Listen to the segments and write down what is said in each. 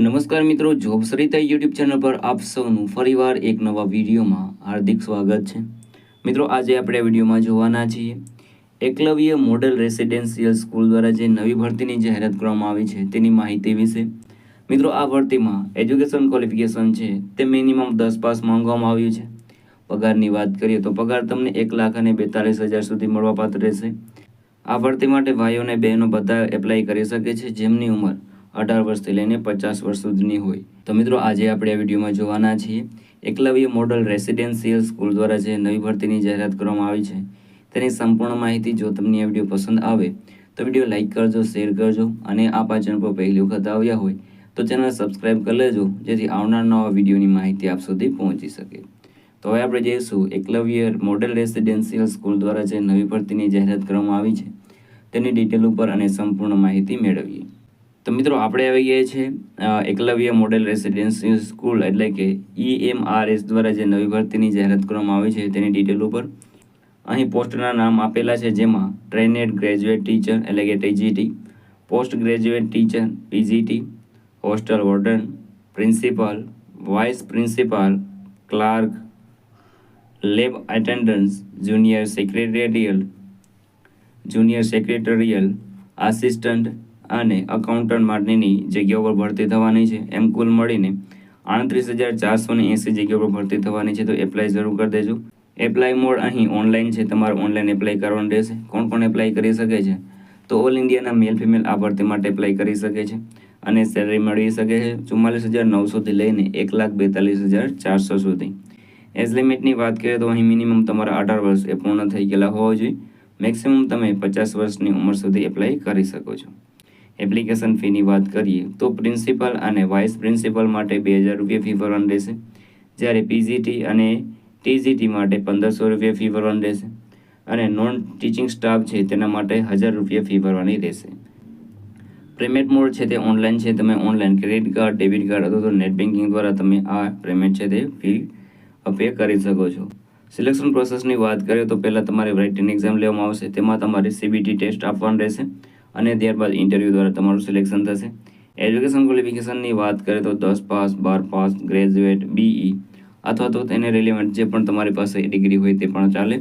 નમસ્કાર મિત્રો job Sarita YouTube channel પર આપ સૌનું ફરીવાર એક નવા વિડીયોમાં હાર્દિક સ્વાગત છે. મિત્રો, આજે આપણે વિડીયોમાં જોવાના છીએ એકલવ્ય મોડલ રેસિડેન્શિયલ સ્કૂલ દ્વારા જે નવી ભરતીની જાહેરાત કરવામાં આવી છે તેની માહિતી વિશે. મિત્રો, આ ભરતીમાં એજ્યુકેશન ક્વોલિફિકેશન છે તે મિનિમમ દસ પાસ માંગવામાં આવ્યું છે. પગારની વાત કરીએ તો પગાર તમને એક લાખ અને બેતાલીસ હજાર સુધી મળવાપાત્ર રહેશે. આ ભરતી માટે ભાઈઓ અને બહેનો બધા એપ્લાય કરી શકે છે જેમની ઉંમર અઢાર વર્ષથી લઈને પચાસ વર્ષ સુધીની હોય. તો મિત્રો, આજે આપણે આ વિડીયોમાં જોવાના છીએ એકલવ્ય મોડલ રેસિડેન્શિયલ સ્કૂલ દ્વારા જે નવી ભરતીની જાહેરાત કરવામાં આવી છે, તેની સંપૂર્ણ માહિતી જો તમને આ વીડિયો પસંદ આવે, તો વીડિયો લાઇક કરજો, શેર કરજો અને આ ચેનલ પર પહેલી વખત આવ્યા હોય, તો ચેનલ સબસ્ક્રાઇબ કરી લેજો, જેથી આવનાર નવા વિડીયોની માહિતી આપ સુધી પહોંચી શકે. તો હવે આપણે જઈશું એકલવ્ય મોડેલ રેસિડેન્શિયલ સ્કૂલ દ્વારા જે નવી ભરતીની જાહેરાત કરવામાં આવી છે, તેની ડિટેલ ઉપર અને સંપૂર્ણ માહિતી મેળવીએ. તો મિત્રો આપણે આવી ગયા છે એકલવ્ય મોડેલ રેસિડેન્સી સ્કૂલ એટલે કે ઈએમઆરએસ દ્વારા જે નવી ભરતીની જાહેરાત કરવામાં આવી છે તેની ડિટેલ ઉપર. અહીં પોસ્ટના નામ આપેલા છે જેમાં ટ્રેનેડ ગ્રેજ્યુએટ ટીચર એટલે કે TGT post graduate teacher PGT hostel warden, principal, vice principal, clerk, lab attendance junior secretarial junior secretarial, assistant અને અકાઉન્ટન્ટ માટેની જગ્યાઓ પર ભરતી થવાની છે. એમ કુલ મળીને આડત્રીસ હજાર ચારસો ને એંસી જગ્યાઓ પર ભરતી થવાની છે. તો એપ્લાય જરૂર કરી દેજો. એપ્લાય મોડ અહીં ઓનલાઈન છે. તમારે ઓનલાઈન એપ્લાય કરવાનું રહેશે. કોણ કોણ એપ્લાય કરી શકે છે? તો ઓલ ઇન્ડિયાના મેલ ફિમેલ આ ભરતી માટે એપ્લાય કરી શકે છે. અને સેલરી મેળવી શકે છે ચુમ્માલીસ હજાર નવસોથી લઈને એક લાખ બેતાલીસ હજાર ચારસો સુધી. એજ લિમિટની વાત કરીએ તો અહીં મિનિમમ તમારા અઢાર વર્ષ એ પૂર્ણ થઈ ગયેલા હોવા જોઈએ. મેક્સિમમ તમે પચાસ વર્ષની ઉંમર સુધી એપ્લાય કરી શકો છો. એપ્લિકેશન ફીની વાત કરીએ, તો પ્રિન્સિપલ અને વાઇસ પ્રિન્સિપલ માટે બે હજાર રૂપિયા ફી ભરવાની રહેશે. જ્યારે પીજીટી અને ટીજીટી માટે પંદરસો રૂપિયા ફી ભરવાની રહેશે. અને નોન ટીચિંગ સ્ટાફ છે, તેના માટે હજાર રૂપિયા ફી ભરવાની રહેશે. પેમેન્ટ મોડ છે, તે ઓનલાઈન છે. તમે online credit card, debit card અથવા તો નેટ બેન્કિંગ દ્વારા તમે આ પેમેન્ટ છે, તે ફી પે કરી શકો છો. સિલેક્શન પ્રોસેસની વાત કરીએ, તો પહેલાં તમારે રાઇટિંગ એક્ઝામ લેવામાં આવશે. તેમાં તમારે સીબીટી ટેસ્ટ આપવાનું રહેશે. અને ત્યારબાદ ઇન્ટરવ્યૂ દ્વારા તમારું સિલેક્શન થશે. એજ્યુકેશન ક્વોલિફિકેશનની વાત કરીએ તો દસ પાસ, બાર પાસ ગ્રેજ્યુએટ બીઈ અથવા તો તેને રિલેવન્ટ જે પણ તમારી પાસે ડિગ્રી હોય તે પણ ચાલે.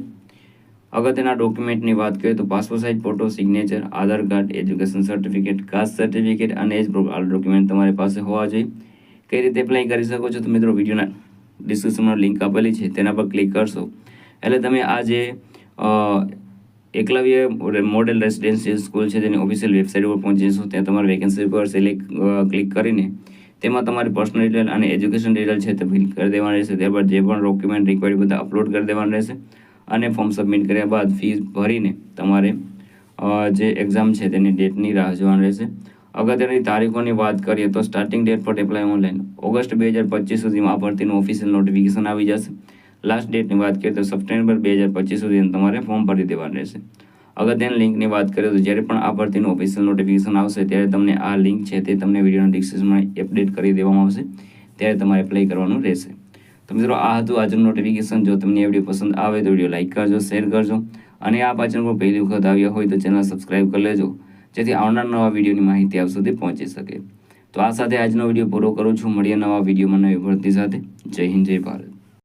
અગત્યના ડોક્યુમેન્ટની વાત કરીએ તો passport size photo signature Aadhaar card education certificate caste certificate અને એજ આ ડોક્યુમેન્ટ તમારી પાસે હોવા જોઈએ. કઈ રીતે એપ્લાય કરી શકો છો તો મિત્રો વિડીયોના ડિસ્ક્રિપ્શનમાં લિંક આપેલી છે, તેના પર ક્લિક કરશો. એટલે તમે આ જે એકલવ્ય મોડેલ રેસિડેન્શિયલ સ્કૂલ છે, તેની ઓફિશિયલ વેબસાઇટ ઉપર પહોંચી જશો ત્યાં તમારે વેકેન્સી પર સિલેક્ટ ક્લિક કરીને તેમાં તમારી પર્સનલ ડિટેલ અને એજ્યુકેશન ડિટેલ છે તે ફિલ કરી દેવાની રહેશે. ત્યારબાદ જે પણ ડોક્યુમેન્ટ રિક્વાયર્ડ બધા અપલોડ કરી દેવાના રહેશે અને ફોર્મ સબમિટ કર્યા બાદ ફીસ ભરીને તમારે જે એક્ઝામ છે તેની ડેટની રાહ જોવાની રહેશે. અગત્યની તારીખોની વાત કરીએ તો starting date for apply online August બે હજાર પચીસ સુધીમાં આ ભરતીનું ઓફિશિયલ નોટિફિકેશન આવી જશે. લાસ્ટ ડેટની વાત કરીએ તો સપ્ટેમ્બર બે હજાર પચીસ સુધી તમારે ફોર્મ ભરી દેવાનું રહેશે. અગત્યની લિંકની વાત કરીએ તો જ્યારે પણ આ ભરતીનું ઓફિશિયલ નોટિફિકેશન આવશે, ત્યારે તમને આ લિંક છે તે તમને વિડીયોના ડિસ્ક્રિપ્શનમાં અપડેટ કરી દેવામાં આવશે. ત્યારે તમારે એપ્લાય કરવાનું રહેશે. તો મિત્રો, આ હતું આજનું નોટિફિકેશન જો તમને વીડિયો પસંદ આવે તો વીડિયો લાઇક કરજો શેર કરજો. અને આ પાછળ પણ પહેલી વખત આવ્યા હોય તો ચેનલ સબસ્ક્રાઇબ કરી લેજો, જેથી આવનાર નવા વિડીયોની માહિતી આપ સુધી પહોંચી શકે. તો આ સાથે આજનો વીડિયો પૂરો કરું છું. મળીએ નવા વિડીયોમાં નવી ભરતી સાથે. જય હિન્દ, જય ભારત.